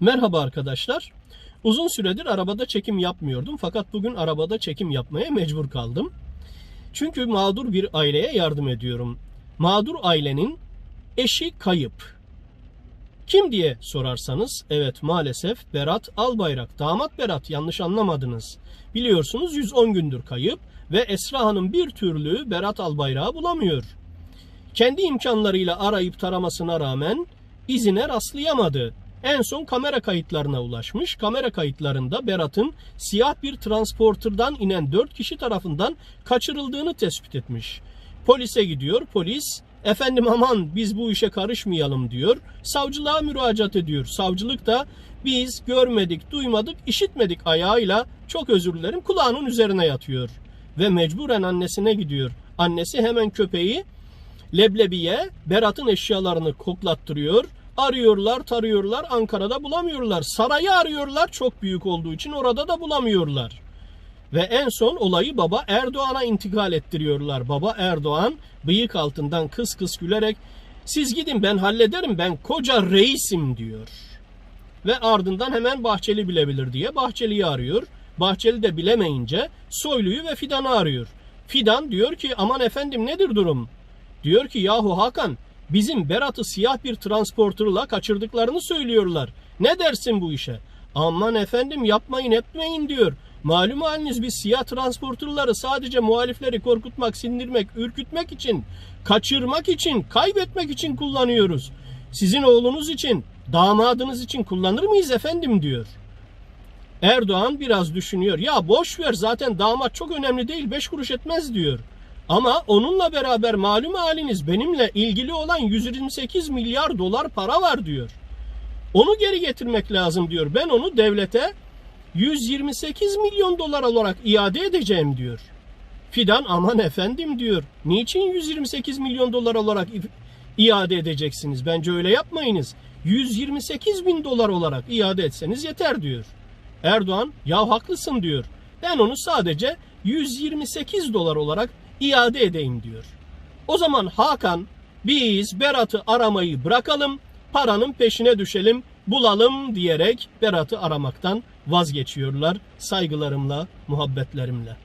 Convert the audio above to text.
Merhaba arkadaşlar. Uzun süredir arabada çekim yapmıyordum fakat bugün arabada çekim yapmaya mecbur kaldım. Çünkü mağdur bir aileye yardım ediyorum. Mağdur ailenin eşi kayıp. Kim diye sorarsanız evet maalesef Berat Albayrak. Damat Berat yanlış anlamadınız. Biliyorsunuz 110 gündür kayıp ve Esra Hanım bir türlü Berat Albayrak'ı bulamıyor. Kendi imkanlarıyla arayıp taramasına rağmen izine rastlayamadı. En son kamera kayıtlarına ulaşmış. Kamera kayıtlarında Berat'ın siyah bir transporterdan inen 4 kişi tarafından kaçırıldığını tespit etmiş. Polise gidiyor. Polis efendim aman biz bu işe karışmayalım diyor. Savcılığa müracaat ediyor. Savcılık da biz görmedik, duymadık, işitmedik ayağıyla çok özür dilerim kulağının üzerine yatıyor. Ve mecburen annesine gidiyor. Annesi hemen köpeği Leblebiye Berat'ın eşyalarını koklattırıyor. Arıyorlar, tarıyorlar. Ankara'da bulamıyorlar. Sarayı arıyorlar çok büyük olduğu için orada da bulamıyorlar. Ve en son olayı baba Erdoğan'a intikal ettiriyorlar. Baba Erdoğan bıyık altından kıs kıs gülerek siz gidin ben hallederim ben koca reisim diyor. Ve ardından hemen Bahçeli bilebilir diye Bahçeli'yi arıyor. Bahçeli de bilemeyince Soylu'yu ve Fidan'ı arıyor. Fidan diyor ki aman efendim nedir durum? Diyor ki yahu Hakan bizim Berat'ı siyah bir transporterla kaçırdıklarını söylüyorlar. Ne dersin bu işe? Aman efendim yapmayın etmeyin diyor. Malum haliniz biz siyah transporterları sadece muhalifleri korkutmak, sindirmek, ürkütmek için, kaçırmak için, kaybetmek için kullanıyoruz. Sizin oğlunuz için, damadınız için kullanır mıyız efendim diyor. Erdoğan biraz düşünüyor. Ya boş ver zaten damat çok önemli değil, beş kuruş etmez diyor. Ama onunla beraber malum haliniz benimle ilgili olan 128 milyar dolar para var diyor. Onu geri getirmek lazım diyor. Ben onu devlete 128 milyon dolar olarak iade edeceğim diyor. Fidan aman efendim diyor. Niçin 128 milyon dolar olarak iade edeceksiniz? Bence öyle yapmayınız. 128 bin dolar olarak iade etseniz yeter diyor. Erdoğan ya haklısın diyor. Ben onu sadece 128 dolar olarak iade edeyim diyor. O zaman Hakan biz Berat'ı aramayı bırakalım, paranın peşine düşelim, bulalım diyerek Berat'ı aramaktan vazgeçiyorlar saygılarımla, muhabbetlerimle.